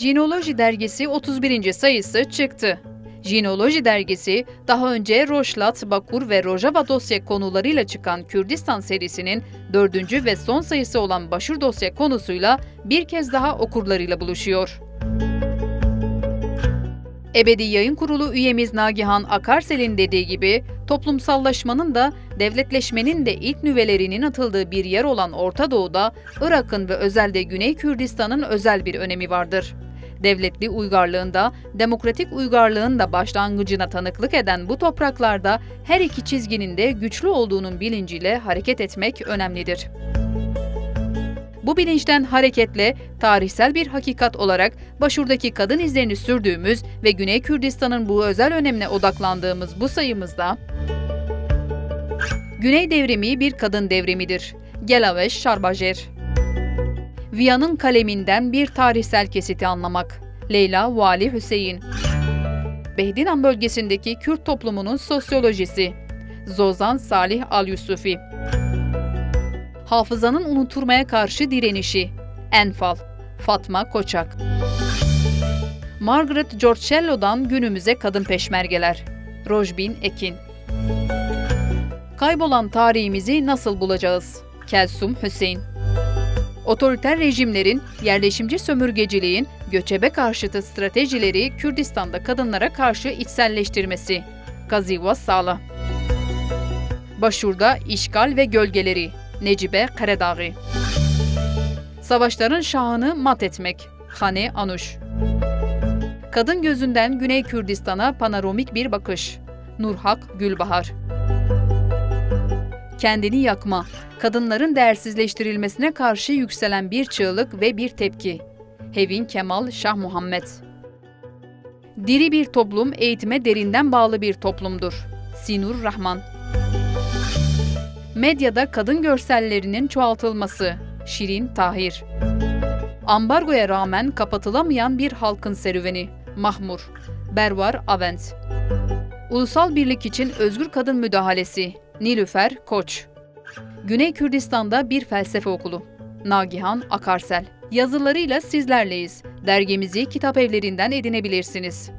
Jinoloji dergisi 31. sayısı çıktı. Jinoloji dergisi daha önce Roşlat, Bakur ve Rojava dosya konularıyla çıkan Kürdistan serisinin dördüncü ve son sayısı olan Başur dosya konusuyla bir kez daha okurlarıyla buluşuyor. Ebedi Yayın Kurulu üyemiz Nagihan Akarsel'in dediği gibi toplumsallaşmanın da devletleşmenin de ilk nüvelerinin atıldığı bir yer olan Orta Doğu'da Irak'ın ve özelde Güney Kürdistan'ın özel bir önemi vardır. Devletli uygarlığında, demokratik uygarlığın da başlangıcına tanıklık eden bu topraklarda her iki çizginin de güçlü olduğunun bilinciyle hareket etmek önemlidir. Bu bilinçten hareketle tarihsel bir hakikat olarak Başur'daki kadın izlerini sürdüğümüz ve Güney Kürdistan'ın bu özel önemine odaklandığımız bu sayımızda Güney devrimi bir kadın devrimidir. Gelaveş Şarbajer Viya'nın kaleminden bir tarihsel kesiti anlamak. Leyla Vali Hüseyin Behdinan bölgesindeki Kürt toplumunun sosyolojisi. Zozan Salih Al-Yusufi Hafızanın unuturmaya karşı direnişi. Enfal Fatma Koçak Margaret Giorcello'dan günümüze kadın peşmergeler. Rojbin Ekin Kaybolan tarihimizi nasıl bulacağız? Kelsum Hüseyin Otoriter rejimlerin, yerleşimci sömürgeciliğin, göçebe karşıtı stratejileri Kürdistan'da kadınlara karşı içselleştirmesi. Gaziva Sağla Başur'da işgal ve gölgeleri. Necibe Karadağ Savaşların şahını mat etmek. Hane Anuş Kadın gözünden Güney Kürdistan'a panoramik bir bakış. Nurhak Gülbahar Kendini yakma, kadınların değersizleştirilmesine karşı yükselen bir çığlık ve bir tepki. Hevin Kemal Şah Muhammed Diri bir toplum eğitime derinden bağlı bir toplumdur. Sinur Rahman Medyada kadın görsellerinin çoğaltılması. Şirin Tahir Ambargoya rağmen kapatılamayan bir halkın serüveni. Mahmur Bervar Avent Ulusal Birlik için Özgür Kadın Müdahalesi. Nilüfer Koç Güney Kürdistan'da bir felsefe okulu. Nagihan Akarsel Yazılarıyla sizlerleyiz. Dergimizi kitap evlerinden edinebilirsiniz.